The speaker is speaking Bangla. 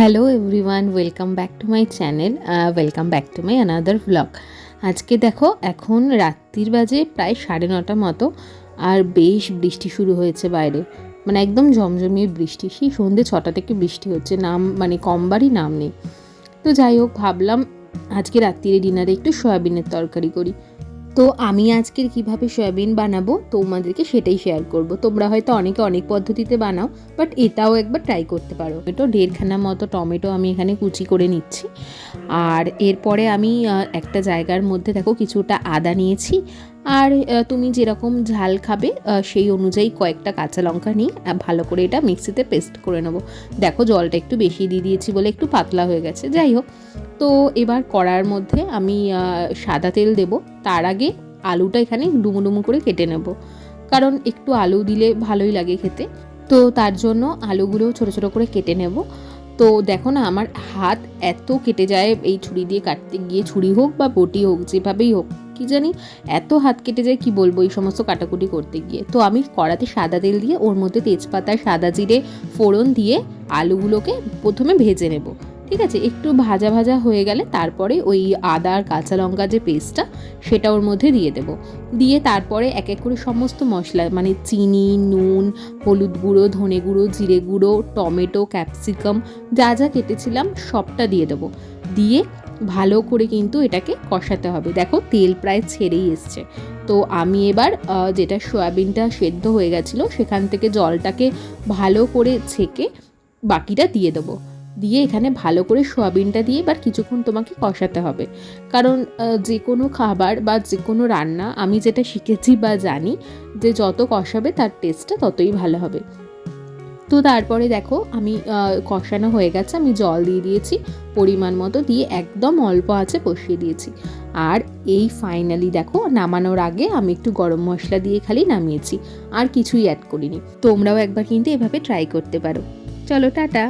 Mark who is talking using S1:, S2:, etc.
S1: Hello everyone welcome back to my channel welcome back to my another vlog আজকে দেখো, এখন রাত্রির বাজে প্রায় সাড়ে নটা মতো, আর বেশ বৃষ্টি শুরু হয়েছে বাইরে। মানে একদম ঝমঝমিয়ে বৃষ্টি, সেই সন্ধ্যে ছটা থেকে বৃষ্টি হচ্ছে, নাম মানে কমবারই নাম নেই। তো যাই হোক, ভাবলাম আজকে রাত্রিরে ডিনারে একটু সয়াবিনের তরকারি করি। তো আমি আজকের কীভাবে সয়াবিন বানাবো তোমাদেরকে সেটাই শেয়ার করব। তোমরা হয়তো অনেকে অনেক পদ্ধতিতে বানাও বাট এটাও একবার ট্রাই করতে পারো। টমেটো, দেড়খানা মতো টমেটো আমি এখানে কুচি করে নিচ্ছি। আর এরপরে আমি একটা জায়গার মধ্যে দেখো কিছুটা আদা নিয়েছি। আর তুমি যেরকম ঝাল খাবে সেই অনুযায়ী কয়েকটা কাঁচা লঙ্কা নিয়ে ভালো করে এটা মিক্সিতে পেস্ট করে নেব। দেখো জলটা একটু বেশি দিয়ে দিয়েছি বলে একটু পাতলা হয়ে গেছে। যাই হোক তো এবার কড়ার মধ্যে আমি সাদা তেল দেব। তার আগে আলুটা এখানে ডুমো ডুমো করে কেটে নেব। কারণ একটু আলু দিলে ভালোই লাগে খেতে। তো তার জন্য আলুগুলো ছোট ছোট করে কেটে নেব। তো দেখো না, আমার হাত এত কেটে যায় এই ছুরি দিয়ে কাটতে গিয়ে, ছুরি হোক বা বটি হোক, যেভাবেই হোক, কি জানি এত হাত কেটে যায়, কি বলব এই সমস্ত কাটাকুটি করতে গিয়ে। তো আমি কড়াতে সাদা তেল দিয়ে ওর মধ্যে তেজপাতা, সাদা জিরে ফোড়ন দিয়ে আলুগুলোকে প্রথমে ভেজে নেব। ঠিক আছে? একটু ভাজা ভাজা হয়ে গেলে তারপরে ওই আদা আর কাঁচা লঙ্কা যে পেস্টটা সেটা ওর মধ্যে দিয়ে দেব। দিয়ে তারপরে এক এক করে সমস্ত মশলা মানে চিনি, নুন, হলুদ গুঁড়ো, ধনে গুঁড়ো, জিরে গুঁড়ো, টমেটো, ক্যাপসিকাম, যা যা কেটেছিলাম সবটা দিয়ে দেবো। দিয়ে ভালো করে কিন্তু এটাকে কষাতে হবে। দেখো তেল প্রায় ছেড়েই এসছে। তো আমি এবার যেটা সয়াবিনটা সেদ্ধ হয়ে গেছিল, সেখান থেকে জলটাকে ভালো করে ছেঁকে বাকিটা দিয়ে দেবো। দিয়ে এখানে ভালো করে সোয়াবিনটা দিয়ে এবার কিছুক্ষণ তোমাকে কষাতে হবে। কারণ যে কোনো খাবার বা যে কোনো রান্না আমি যেটা শিখেছি বা জানি যে যত কষাবে তার টেস্টটা ততই ভালো হবে। তো তারপরে দেখো আমি কষানো হয়ে গেছে, আমি জল দিয়ে দিয়েছি, পরিমাণ মতো দিয়ে একদম অল্প আছে বসিয়ে দিয়েছি। আর এই ফাইনালি দেখো নামানোর আগে আমি একটু গরম মশলা দিয়ে খালি নামিয়েছি, আর কিছুই অ্যাড করিনি। তোমরাও একবার কিন্তু এভাবে ট্রাই করতে পারো। চলো, টাটা!